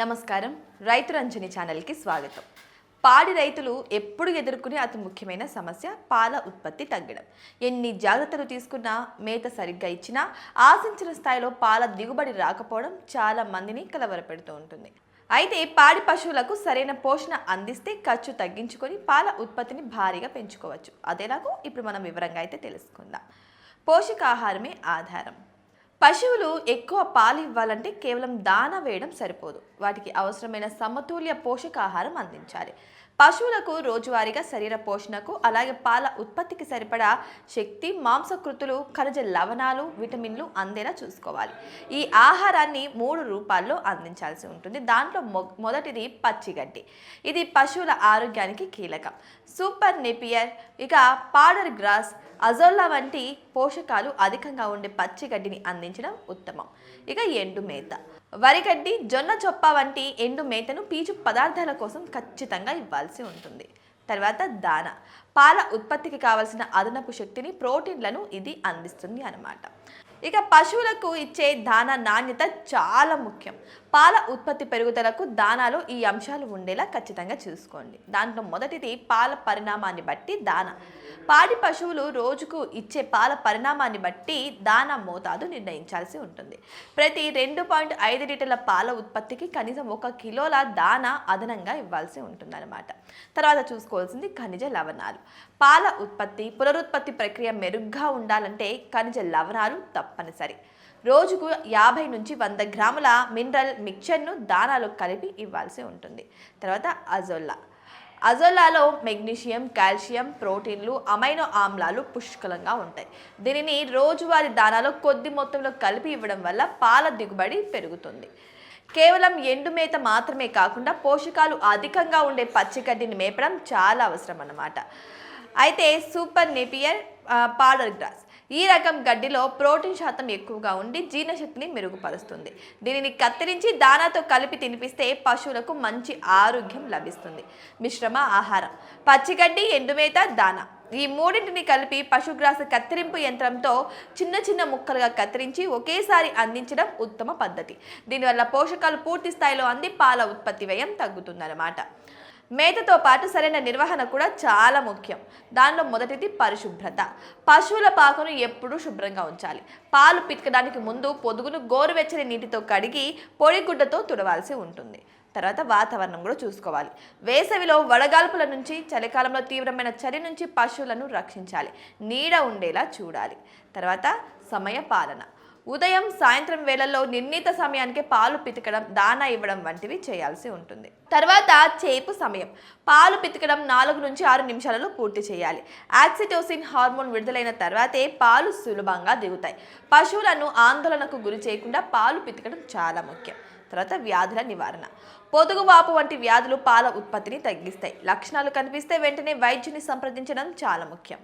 నమస్కారం. రైతు రంజని ఛానల్కి స్వాగతం. పాడి రైతులు ఎప్పుడు ఎదుర్కొనే అతి ముఖ్యమైన సమస్య పాల ఉత్పత్తి తగ్గడం. ఎన్ని జాగ్రత్తలు తీసుకున్నా మేత సరిగ్గా ఇచ్చినా ఆశించిన స్థాయిలో పాల దిగుబడి రాకపోవడం చాలా మందిని కలవరపెడుతూ ఉంటుంది. అయితే పాడి పశువులకు సరైన పోషణ అందిస్తే ఖర్చు తగ్గించుకొని పాల ఉత్పత్తిని భారీగా పెంచుకోవచ్చు. అదేలాగో ఇప్పుడు మనం వివరంగా అయితే తెలుసుకుందాం. పోషకాహారమే ఆధారం. పశువులు ఎక్కువ పాలు ఇవ్వాలంటే కేవలం దాన వేయడం సరిపోదు. వాటికి అవసరమైన సమతుల్య పోషకాహారం అందించాలి. పశువులకు రోజువారీగా శరీర పోషణకు అలాగే పాల ఉత్పత్తికి సరిపడా శక్తి మాంసకృతులు ఖనిజ లవణాలు విటమిన్లు అందేలా చూసుకోవాలి. ఈ ఆహారాన్ని మూడు రూపాల్లో అందించాల్సి ఉంటుంది. దాంట్లో మొ- మొదటిది పచ్చిగడ్డి ఇది పశువుల ఆరోగ్యానికి కీలకం. సూపర్ నెపియర్ ఇక పాడర్ గ్రాస్ అజోల్లా వంటి పోషకాలు అధికంగా ఉండే పచ్చి గడ్డిని అందించడం ఉత్తమం. ఇక ఎండు మేత. వరిగడ్డి జొన్న చొప్ప వంటి ఎండు మేతను పీచు పదార్థాల కోసం ఖచ్చితంగా ఇవ్వాల్సి ఉంటుంది. తర్వాత దాన. పాల ఉత్పత్తికి కావలసిన అదనపు శక్తిని ప్రోటీన్లను ఇది అందిస్తుంది అన్నమాట. ఇక పశువులకు ఇచ్చే దాన నాణ్యత చాలా ముఖ్యం. పాల ఉత్పత్తి పెరుగుదలకు దానాలో ఈ అంశాలు ఉండేలా ఖచ్చితంగా చూసుకోండి. దాంట్లో మొదటిది పాల పరిణామాన్ని బట్టి దాన. పాడి పశువులు రోజుకు ఇచ్చే పాల పరిణామాన్ని బట్టి దాన మోతాదు నిర్ణయించాల్సి ఉంటుంది. ప్రతి రెండు పాయింట్ ఐదు లీటర్ల పాల ఉత్పత్తికి కనీసం ఒక కిలోల దాన అదనంగా ఇవ్వాల్సి ఉంటుందన్నమాట. తర్వాత చూసుకోవాల్సింది ఖనిజ లవణాలు. పాల ఉత్పత్తి పునరుత్పత్తి ప్రక్రియ మెరుగ్గా ఉండాలంటే ఖనిజ లవణాలు తప్పనిసరి. రోజుకు యాభై నుంచి వంద గ్రాముల మినరల్ మిక్చర్ను దానాలో కలిపి ఇవ్వాల్సి ఉంటుంది. తర్వాత అజోల్లా. అజోలాలో మెగ్నీషియం కాల్షియం ప్రోటీన్లు అమైనో ఆమ్లాలు పుష్కలంగా ఉంటాయి. దీనిని రోజువారీ దానాలో కొద్ది మొత్తంలో కలిపి ఇవ్వడం వల్ల పాల దిగుబడి పెరుగుతుంది. కేవలం ఎండు మేత మాత్రమే కాకుండా పోషకాలు అధికంగా ఉండే పచ్చిగడ్డిని మేపడం చాలా అవసరం అన్నమాట. అయితే సూపర్ నేపియర్ పాడర్ గ్రాస్. ఈ రకం గడ్డిలో ప్రోటీన్ శాతం ఎక్కువగా ఉండి జీర్ణశక్తిని మెరుగుపరుస్తుంది. దీనిని కత్తిరించి దానాతో కలిపి తినిపిస్తే పశువులకు మంచి ఆరోగ్యం లభిస్తుంది. మిశ్రమ ఆహారం. పచ్చిగడ్డి ఎండుమేత దానా. ఈ మూడింటిని కలిపి పశుగ్రాస కత్తిరింపు యంత్రంతో చిన్న చిన్న ముక్కలుగా కత్తిరించి ఒకేసారి అందించడం ఉత్తమ పద్ధతి. దీనివల్ల పోషకాలు పూర్తి స్థాయిలో అంది పాల ఉత్పత్తి వ్యయం తగ్గుతుందన్నమాట. మేతతో పాటు సరైన నిర్వహణ కూడా చాలా ముఖ్యం. దానిలో మొదటిది పరిశుభ్రత. పశువుల పాకను ఎప్పుడూ శుభ్రంగా ఉంచాలి. పాలు పితకడానికి ముందు పొదుగును గోరువెచ్చని నీటితో కడిగి పొడిగుడ్డతో తుడవాల్సి ఉంటుంది. తర్వాత వాతావరణం కూడా చూసుకోవాలి. వేసవిలో వడగాల్పుల నుంచి చలికాలంలో తీవ్రమైన చలి నుంచి పశువులను రక్షించాలి. నీడ ఉండేలా చూడాలి. తర్వాత సమయ పాలన. ఉదయం సాయంత్రం వేళల్లో నిర్ణీత సమయానికి పాలు పితకడం దానా ఇవ్వడం వంటివి చేయాల్సి ఉంటుంది. తర్వాత చేపు సమయం. పాలు పితకడం నాలుగు నుంచి ఆరు నిమిషాలలో పూర్తి చేయాలి. యాక్సిటోసిన్ హార్మోన్ విడుదలైన తర్వాతే పాలు సులభంగా దిగుతాయి. పశువులను ఆందోళనకు గురి చేయకుండా పాలు పితకడం చాలా ముఖ్యం. తర్వాత వ్యాధుల నివారణ. పొదుగువాపు వంటి వ్యాధులు పాల ఉత్పత్తిని తగ్గిస్తాయి. లక్షణాలు కనిపిస్తే వెంటనే వైద్యుని సంప్రదించడం చాలా ముఖ్యం.